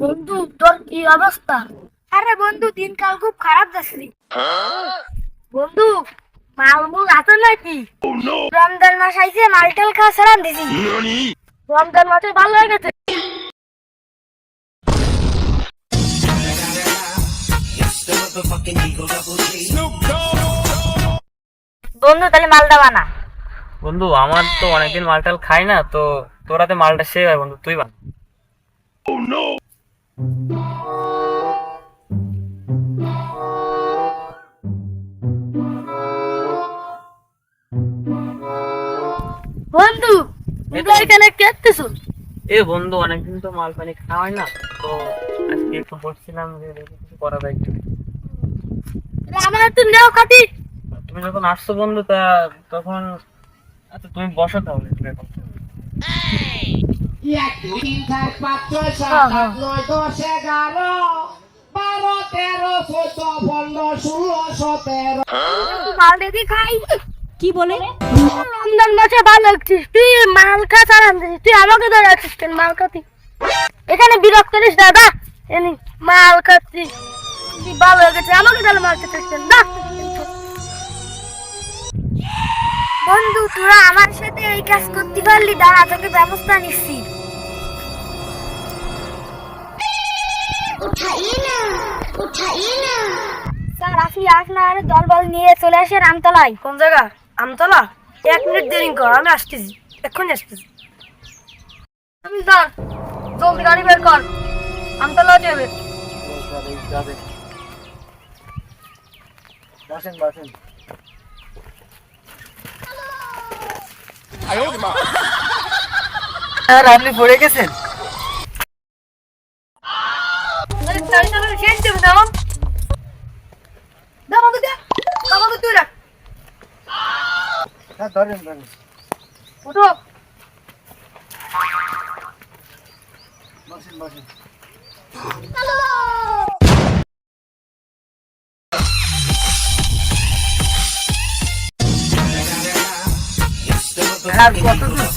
বন্ধু তোর কি অবস্থা? আরে বন্ধু দিনকাল খুব খারাপ যাচ্ছে। বন্ধু মালমুল আছে নাকি? রমজান মাস আইছে মালটাল খাওয়া ছাড়ান দিছি। রমজান মাসে ভালো হয়ে গেছে। বন্ধু তাহলে মালটা বানা। বন্ধু আমার তো অনেকদিন মালটাল খাই না তো তোরাতে মালটা সে হয় বন্ধু তুই বান। বন্ধু তুই এখানে কেটেছো এ বন্ধু অনেকদিন তো মাল পানি খাওয়া হয় না তো আজকে একটু বসছিলাম যে কিছু করা যায় একটু। আমার একটু নেও কাটি তুমি যখন আসছো বন্ধু তা তখন আচ্ছা তুমি বসো তাহলে একটু এখন। এক দুই তিন চার পাঁচ সাত নয় দশ এগারো বারো তেরো চোদ্দ পনেরো ষোলো সতেরো মাল খাই কি বলে? রমজান মাসে ভালো লাগছিস তুই মাল তুই আমাকে ধরে রাখছিস কেন মাল খাতি? এখানে বিরক্ত করিস দাদা এনি মাল খাচ্ছিস তুই ভালো হয়ে গেছে আমাকে তাহলে মাল খাচ্ছিস কেন? না বন্ধু তোরা আমার সাথে এই কাজ করতে পারলি দাঁড়া তোকে ব্যবস্থা নিচ্ছি। স্যার আপনি আপনার দল বল নিয়ে চলে আসেন আমতলায়। কোন জায়গা? আমতলা? এক মিনিট দেরি কর আমি আসতেছি। এক্ষুনি আসতেছি। আমি স্যার জলদি গাড়ি বের কর। আমতলা যাবে বসেন বসেন। আর আপনি পড়ে গেছেন? শেষ দাও দাও আমাকে দে আমাকে তুই রাখ হ্যাঁ ধরেন ধরেন উঠো বসেন বসেন আর কত দূর